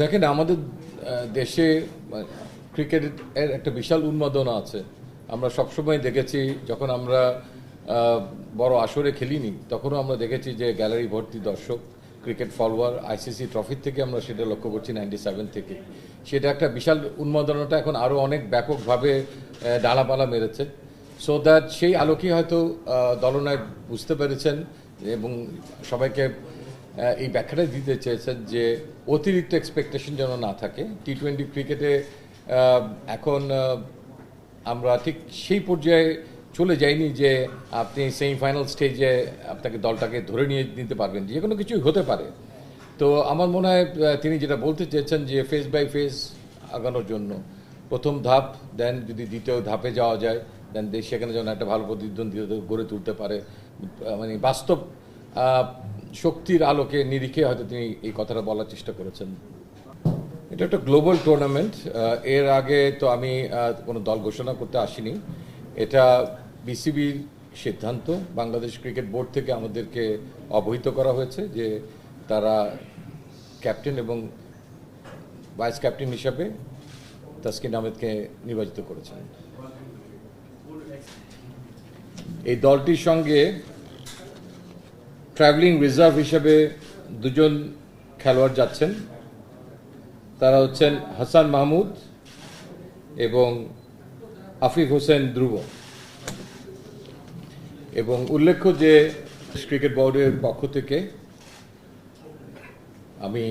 দেখেন আমাদের দেশে ক্রিকেটের একটা বিশাল উন্মাদনা আছে। আমরা সবসময় দেখেছি যখন আমরা বড় আসরে খেলিনি তখনও আমরা দেখেছি যে গ্যালারি ভর্তি দর্শক ক্রিকেট ফলোয়ার আইসিসি ট্রফির থেকে আমরা সেটা লক্ষ্য করছি নাইনটি সেভেন থেকে। সেটা একটা বিশাল উন্মাদনাটা এখন আরও অনেক ব্যাপকভাবে ডালাপালা মেরেছে। সো দ্যাট সেই আলোকে হয়তো আহ, দলনায়ক বুঝতে পেরেছেন এবং সবাইকে এই ব্যাখ্যাটা দিতে চেয়েছেন যে অতিরিক্ত এক্সপেকটেশন যেন না থাকে টি টোয়েন্টি ক্রিকেটে এখন আমরা ঠিক সেই পর্যায়ে চলে যাইনি যে আপনি সেমিফাইনাল স্টেজে আপনাকে দলটাকে ধরে নিয়ে নিতে পারবেন, যে কোনো কিছুই হতে পারে। তো আমার মনে হয় তিনি যেটা বলতে চেয়েছেন যে ফেস বাই ফেস আগানোর জন্য, প্রথম ধাপ দেন যদি দ্বিতীয় ধাপে যাওয়া যায় দেন সেখানে যেন একটা ভালো প্রতিদ্বন্দ্বিতা গড়ে তুলতে পারে। মানে বাস্তব শক্তির আলোকে নিরিখে হয়তো তিনি এই কথাটা বলার চেষ্টা করেছেন। এটা একটা গ্লোবাল টুর্নামেন্ট। এর আগে তো আমি কোনো দল ঘোষণা করতে আসিনি। এটা বিসিবির সিদ্ধান্ত। বাংলাদেশ ক্রিকেট বোর্ড থেকে আমাদেরকে অবহিত করা হয়েছে যে তারা ক্যাপ্টেন এবং ভাইস ক্যাপ্টেন হিসাবে তাসকিন আহমেদকে নির্বাচিত করেছেন। এই দলটির সঙ্গে ট্রাভেলিং রিজার্ভ হিসেবে দুজন খেলোয়াড় যাচ্ছেন। তারা হচ্ছেন হাসান মাহমুদ এবং আফিফ হোসেন ধ্রুব। এবং উল্লেখ্য যে ক্রিকেট বোর্ডের পক্ষ থেকে আমি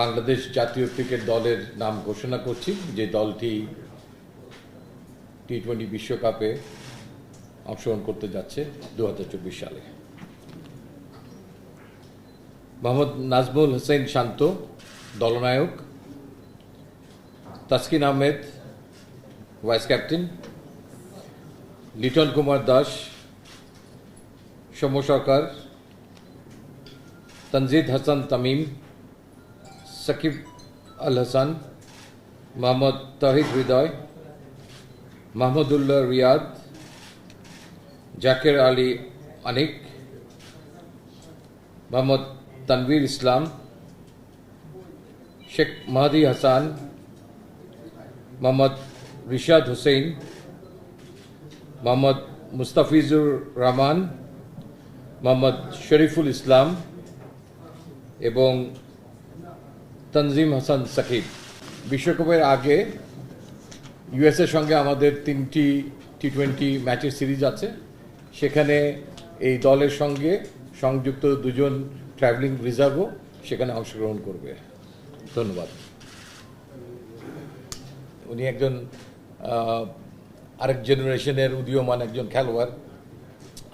বাংলাদেশ জাতীয় ক্রিকেট দলের নাম ঘোষণা করছি, যে দলটি টি টোয়েন্টি বিশ্বকাপে অংশগ্রহণ করতে যাচ্ছে দু হাজার চব্বিশ সালে। Mohammad Najmul Hossain Shanto, দলনায়ক। Taskin Ahmed, vice captain. Liton Kumar Das, Soumya Sarkar. Tanzid Hasan Tamim, Shakib Al Hasan, Mohammad Towhid Hridoy, Mahmudullah Riyad, Jaker Ali Anik, Mohammad Tanvir Islam, Sheikh Mahedi Hasan, Mohammad Rishad Hossain Mohammad Mustafizur Rahman, Mohammad Shoriful Islam এবং তনজিম হাসান সাকিব। বিশ্বকাপের আগে ইউএসের সঙ্গে আমাদের তিনটি টি টোয়েন্টি ম্যাচের সিরিজ আছে। সেখানে এই দলের সঙ্গে সংযুক্ত দুজন ট্রাভেলিং রিজার্ভও সেখানে অংশগ্রহণ করবে। ধন্যবাদ। উনি একজন আরেক জেনারেশনের উদীয়মান একজন খেলোয়াড়,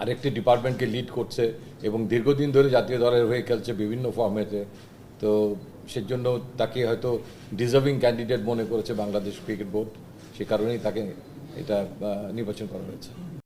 আরেকটি ডিপার্টমেন্টকে লিড করছে এবং দীর্ঘদিন ধরে জাতীয় দলের হয়ে খেলছে বিভিন্ন ফর্মেটে তো। সেজন্য তাকে হয়তো ডিজার্ভিং ক্যান্ডিডেট মনে করেছে বাংলাদেশ ক্রিকেট বোর্ড সে কারণেই তাকে এটা নির্বাচন করা হয়েছে।